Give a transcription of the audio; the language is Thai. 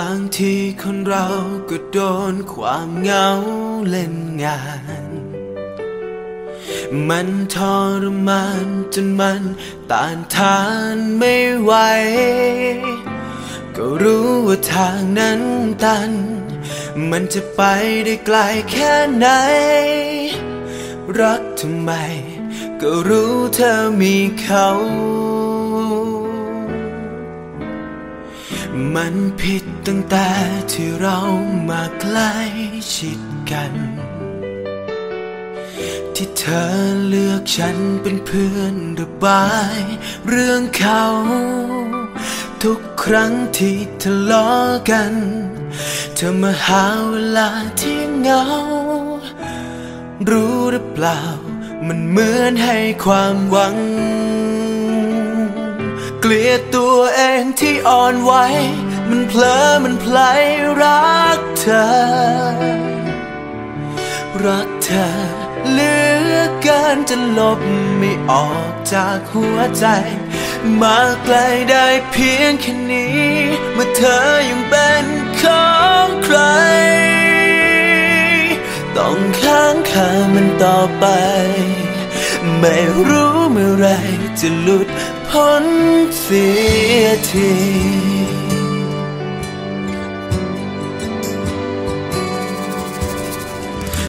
บางทีคนเราก็โดนความเหงาเล่นงาน มันทรมานจนมันต้านทานไม่ไหว ก็รู้ว่าทางนั้นตัน มันจะไปได้ไกลแค่ไหน รักทำไม ก็รู้เธอมีเขา มันผิดตั้งแต่ที่เรามาใกล้ชิดกัน ที่เธอเลือกฉันเป็นเพื่อนระบาย เรื่องเขา ทุกครั้งที่ทะเลาะกัน เธอมาหาเวลาที่เหงา รู้หรือเปล่า มันเหมือนให้ความหวัง ลียดตัวเองที่อ่อนไหว มันเพลอมันเพลายรักเธอ รักเธอเหลือเกินจะลบไม่ออกจากหัวใจ มาไกลได้เพียงแค่นี้ เมื่อเธอยังเป็นของใคร ต้องค้างคามันต่อไป ไม่รู้เมื่อไรจะหลุด พ้นเสียที